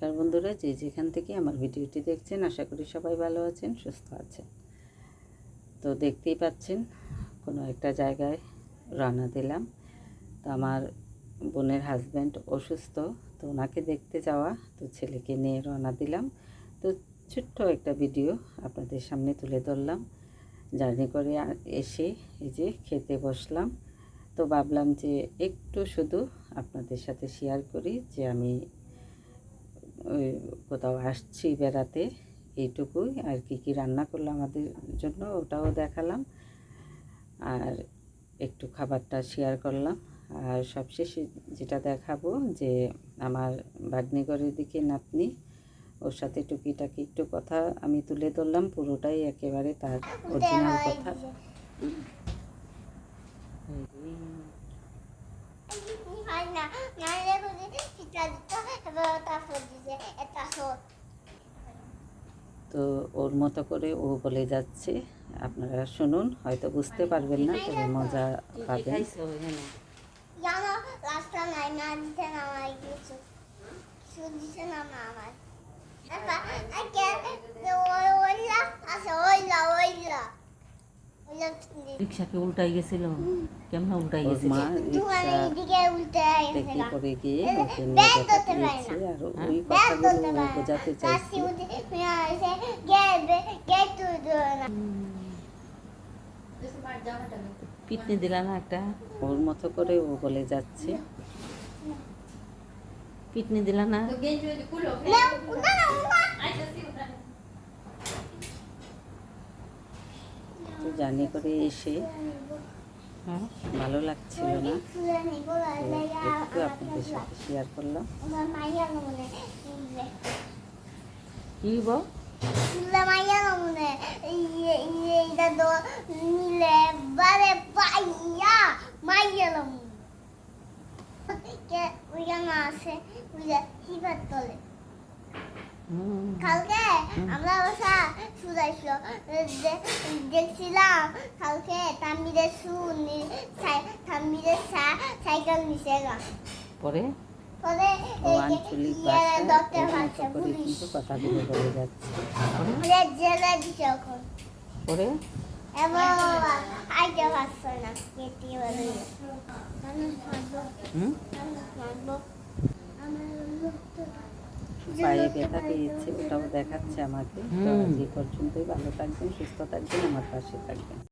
নমস্কার বন্ধুরা, যে যেখান থেকে আমার ভিডিওটি দেখছেন, আশা করি সবাই ভালো আছেন, সুস্থ আছেন। তো দেখতেই পাচ্ছেন, কোনো একটা জায়গায় রান্না দিলাম। তো আমার বোনের হাজব্যান্ড অসুস্থ, তো ওনাকে দেখতে যাওয়া, তো ছেলেকে নিয়ে রওনা দিলাম। তো ছোট্ট একটা ভিডিও আপনাদের সামনে তুলে ধরলাম। জার্নি করে এসে এই যে খেতে বসলাম। তো ভাবলাম যে একটু শুধু আপনাদের সাথে শেয়ার করি যে আমি কোথাও আসছি বেড়াতে এইটুকুই। আর কি কি রান্না করল আমাদের জন্য ওটাও দেখালাম। আর একটু খাবারটা শেয়ার করলাম। আর সবশেষে যেটা দেখাবো যে আমার ভাগ্নিগরের দিকে নাতনি ওর সাথে টুকিটাকি একটু কথা আমি তুলে ধরলাম। পুরোটাই একেবারে তার অরিজিনাল কথা। হয় না তো ওর মতো করে ও বলে যাচ্ছে। আপনারা শুনুন হয়তো বুঝতে পারবেন না তবে মজা পাবেন। আমার রিক্সাকে উল্টাই গেছিল। কেমন উল্টাই গেছিল পড়ে গিয়ে এই ওকে নিয়ে ব্যাগ ধরতে পারে না। আর ওই কথাগুলো। বোঝাতে চাইছে। পিটনি দিলা না একটা? ওর মতো করে ও বলে যাচ্ছে। পিটনি দিলা না না না না তো জার্নি করে এসে হ্যাঁ ভালো লাগছিল না। একটু আপনাদের সাথে শেয়ার করলাম। কি বল হুম, কালকে আমরা বসা শুধাইছিল দেখছিলাম কালকে তামিদের সু তামিদের সাইকেল নিচে গা। পরে? আঞ্চলিক ভাষা কিন্তু কথাগুলো বলে যাচ্ছে। জেলে দিছে এখন। পরে? এবং আইতে পারছে না কেটে বলে। হুম? আমার পায়ে ব্যথা পেয়েছে ওটাও দেখাচ্ছে আমাকে। তো আজ পর্যন্তই। ভালো থাকবেন সুস্থ থাকবেন আমার পাশে থাকবেন।